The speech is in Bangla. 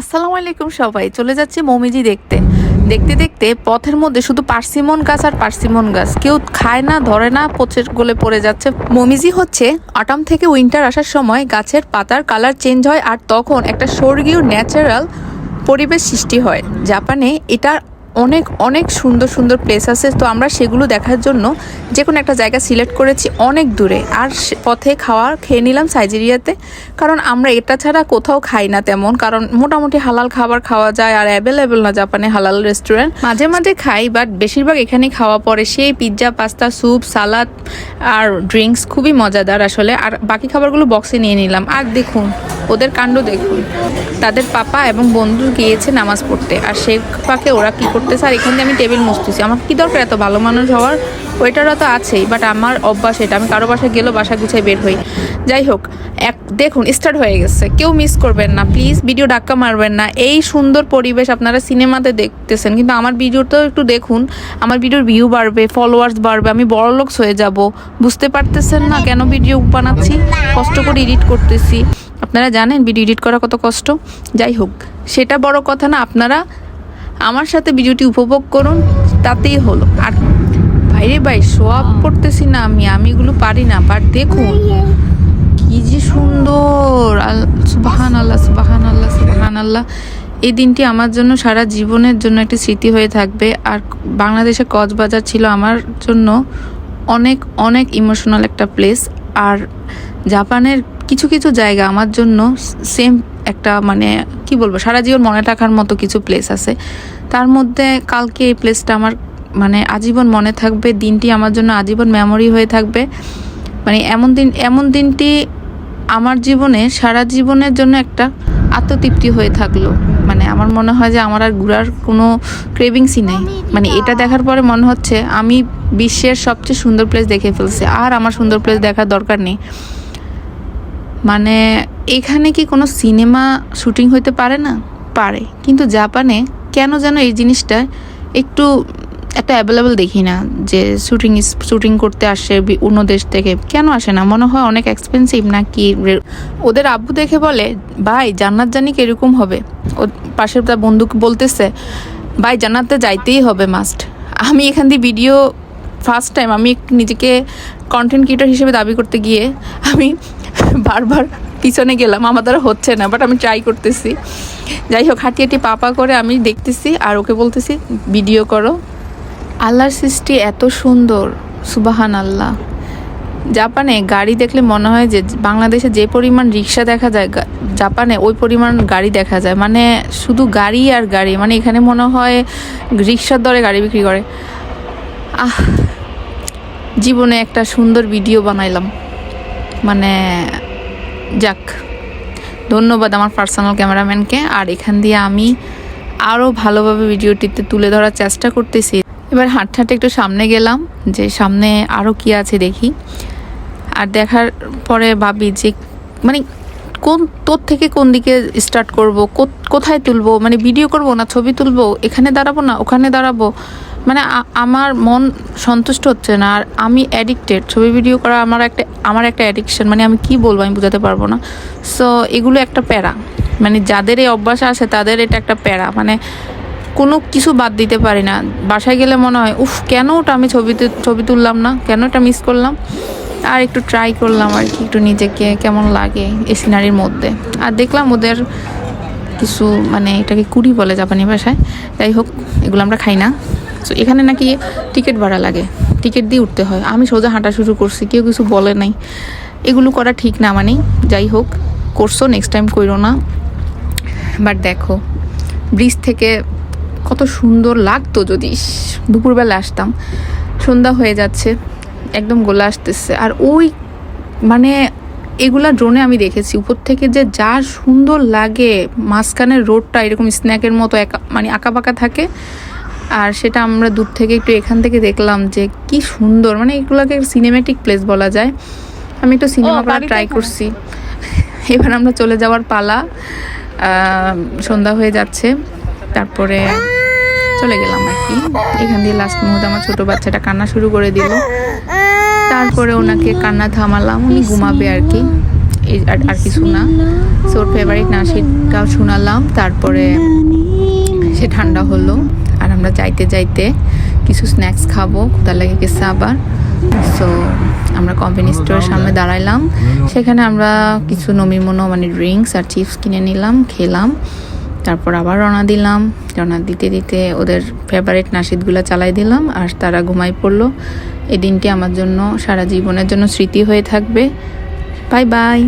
আসসালামু আলাইকুম সবাই, চলে যাচ্ছি মমিজি দেখতে। দেখতে দেখতে পথের মধ্যে শুধু পার্সিমন গাছ আর পার্সিমন গাছ। কেউ খায় না, ধরে না, পচের গোলে পড়ে যাচ্ছে। মমিজি হচ্ছে অটাম থেকে উইন্টার আসার সময় গাছের পাতার কালার চেঞ্জ হয় আর তখন একটা স্বর্গীয় ন্যাচারাল পরিবেশ সৃষ্টি হয়। জাপানে এটা অনেক অনেক সুন্দর সুন্দর প্লেস আছে। তো আমরা সেগুলো দেখার জন্য যে কোনো একটা জায়গা সিলেক্ট করেছি অনেক দূরে। আর পথে খাওয়ার খেয়ে নিলাম সাইজেরিয়াতে। কারণ আমরা এটা ছাড়া কোথাও খাই না তেমন। কারণ মোটামুটি হালাল খাবার খাওয়া যায় আর অ্যাভেলেবেল না জাপানে হালাল রেস্টুরেন্ট মাঝে মাঝে খাই বাট বেশিরভাগ এখানেই খাওয়া পড়ে। সেই পিৎজা পাস্তা স্যুপ সালাদ আর ড্রিঙ্কস খুবই মজাদার আসলে। আর বাকি খাবারগুলো বক্সে নিয়ে নিলাম। আর দেখুন, ওদের কাণ্ড দেখুন। তাদের পাপা এবং বন্ধু গিয়েছে নামাজ পড়তে। আর সে পাকে ওরা কি করতেছে আর এখান দিয়ে আমি টেবিল মুছতেছি। আমার কি দরকার এত ভালো মানুষ হওয়ার? ওইটারও তো আছেই বাট আমার অভ্যাস এটা। আমি কারও বাসায় গেলেও বাসা গুছাই বের হই। যাই হোক, এক দেখুন স্টার্ট হয়ে গেছে। কেউ মিস করবেন না। প্লিজ ভিডিও ডাক্কা মারবেন না। এই সুন্দর পরিবেশ আপনারা সিনেমাতে দেখতেছেন, কিন্তু আমার ভিডিওতেও একটু দেখুন। আমার ভিডিওর ভিউ বাড়বে ফলোয়ার্স বাড়বে, আমি বড় লোকস হয়ে যাব। বুঝতে পারতেছেন না কেন ভিডিও বানাচ্ছি? কষ্ট করে এডিট করতেছি। আপনারা জানেন ভিডিও এডিট করা কত কষ্ট? যাই হোক, সেটা বড় কথা না। আপনারা আমার সাথে ভিডিওটি উপভোগ করুন, তাতেই হলো। আর ভাইরে ভাই, সোয়াব করতেছি না আমি আমি এগুলো পারি না বাট দেখুন, কি যে সুন্দর। সুবাহান আল্লাহ সুবাহান আল্লাহ সুবাহান আল্লাহ এই দিনটি আমার জন্য, সারা জীবনের জন্য একটি স্মৃতি হয়ে থাকবে। আর বাংলাদেশে কক্সবাজার ছিল আমার জন্য অনেক অনেক ইমোশনাল একটা প্লেস আর জাপানের কিছু কিছু জায়গা আমার জন্য সেম একটা মানে কি বলব, সারা জীবন মনে রাখার মতো কিছু প্লেস আছে। তার মধ্যে কালকে এই প্লেসটা আমার মানে আজীবন মনে থাকবে, দিনটি আমার জন্য আজীবন মেমোরি হয়ে থাকবে। মানে এমন দিন, এমন দিনটি আমার জীবনে, সারা জীবনের জন্য একটা আত্মতৃপ্তি হয়ে থাকল। মানে আমার মনে হয় যে আমার আর ঘুরার কোনো ক্রেভিংসই নেই। মানে এটা দেখার পরে মনে হচ্ছে আমি বিশ্বের সবচেয়ে সুন্দর প্লেস দেখে ফেলছি। আর আমার সুন্দর প্লেস দেখার দরকার নেই। মানে এখানে কি কোনো সিনেমা শুটিং হইতে পারে না? পারে। কিন্তু জাপানে কেন যেন এই জিনিসটা একটু একটা অ্যাভেলেবেল দেখি না, যে শুটিং শুটিং করতে আসে অন্য দেশ থেকে। কেন আসে না? মনে হয় অনেক এক্সপেন্সিভ নাকি রে- ওদের আব্বু দেখে বলে, ভাই, জান্নাত জানি কীরকম হবে? ও পাশের তার বন্ধুকে বলতেছে, ভাই, জান্নাতে যাইতেই হবে মাস্ট আমি এখান দিয়ে ভিডিও ফার্স্ট টাইম আমি নিজেকে কন্টেন্ট ক্রিয়েটার হিসেবে দাবি করতে গিয়ে আমি বারবার পিছনে গেলাম, আমার দ্বারা হচ্ছে না বাট আমি ট্রাই করতেছি। যাই হোক, হাঁটি হাঁটি পাপা করে আমি দেখতেছি আর ওকে বলতেছি, ভিডিও করো। আল্লাহর সৃষ্টি এত সুন্দর সুবাহান আল্লাহ জাপানে গাড়ি দেখলে মনে হয় যে বাংলাদেশে যে পরিমাণ রিক্সা দেখা যায় জাপানে ওই পরিমাণ গাড়ি দেখা যায়। মানে শুধু গাড়ি আর গাড়ি মানে এখানে মনে হয় রিক্সার দরে গাড়ি বিক্রি করে। আহ, জীবনে একটা সুন্দর ভিডিও বানাইলাম। মানে যাক, ধন্যবাদ আমার পার্সোনাল ক্যামেরাম্যানকে। আর এখান দিয়ে আমি আরও ভালোভাবে ভিডিওটিতে তুলে ধরার চেষ্টা করতেছি। এবার হাঁটতে হাঁটতে একটু সামনে গেলাম, যে সামনে আরও কি আছে দেখি। আর দেখার পরে ভাবি যে মানে কোন তোর থেকে কোন দিকে স্টার্ট করব কোথায় তুলবো? মানে ভিডিও করব না, ছবি তুলবো? এখানে দাঁড়াবো না, ওখানে দাঁড়াবো? মানে আমার মন সন্তুষ্ট হচ্ছে না, আর আমি অ্যাডিক্টেড ছবি ভিডিও করা আমার একটা আমার একটা অ্যাডিকশন মানে আমি কি বলব আমি বোঝাতে পারব না। সো এগুলো একটা প্যারা। মানে যাদের এই অভ্যাস আছে, তাদের এটা একটা প্যারা। মানে কোনো কিছু বাদ দিতে পারি না। বাসায় গেলে মনে হয়, উফ, কেন ওটা আমি ছবিতে ছবি তুললাম না? কেন এটা মিস করলাম? আর একটু ট্রাই করলাম আর কি, একটু নিজেকে কেমন লাগে এই সিনারির মধ্যে। আর দেখলাম ওদের কিছু মানে এটাকে কুড়ি বলে জাপানি ভাষায়। যাই হোক, এগুলো আমরা খাই না। তো এখানে নাকি টিকিট ভাড়া লাগে। টিকিট দিয়ে উঠতে হয়। আমি সোজা হাঁটা শুরু করছি, কেউ কিছু বলে নাই। এগুলো করা ঠিক না মানে যাই হোক, করছ নেক্সট টাইম করো না। বাট দেখো, ব্রিজ থেকে কত সুন্দর লাগতো যদি দুপুরবেলা আসতাম। সন্ধ্যা হয়ে যাচ্ছে, একদম গোলা আসতেছে। আর ওই মানে এগুলা ড্রোনে আমি দেখেছি। উপর থেকে যে যা সুন্দর লাগে, মাঝখানের রোডটা এরকম স্ন্যাকের মতো একা মানে আঁকা বাঁকা থাকে আর সেটা আমরা দূর থেকে একটু এখান থেকে দেখলাম যে কি সুন্দর মানে এগুলোকে সিনেমেটিক প্লেস বলা যায়। আমি একটু সিনেমা করার ট্রাই করছি। এবার আমরা চলে যাওয়ার পালা। সন্ধ্যা হয়ে যাচ্ছে। তারপরে চলে গেলাম আর কি। এখান দিয়ে লাস্ট মুহূর্তে আমার ছোট বাচ্চাটা কান্না শুরু করে দিল। তারপরে ওনাকে কান্না থামালাম উনি ঘুমাবে আর কি। আর কিছু না। সো ওর ফেভারিট নাসিরটাও শোনালাম। তারপরে সে ঠান্ডা হলো। আমরা যাইতে যাইতে কিছু স্ন্যাক্স খাব ক্ষুদা লাগে গেছে আবার। সো আমরা কম্পানি স্টোরের সামনে দাঁড়াইলাম। সেখানে আমরা কিছু নমিমনো মানে ড্রিঙ্কস আর চিপস কিনে নিলাম খেলাম। তারপর আবার রওনা দিলাম। রওনা দিতে দিতে ওদের ফেভারিট নাসিদগুলো চালাই দিলাম আর তারা ঘুমাই পড়ল। এই দিনটি আমার জন্য সারা জীবনের জন্য স্মৃতি হয়ে থাকবে। Bye bye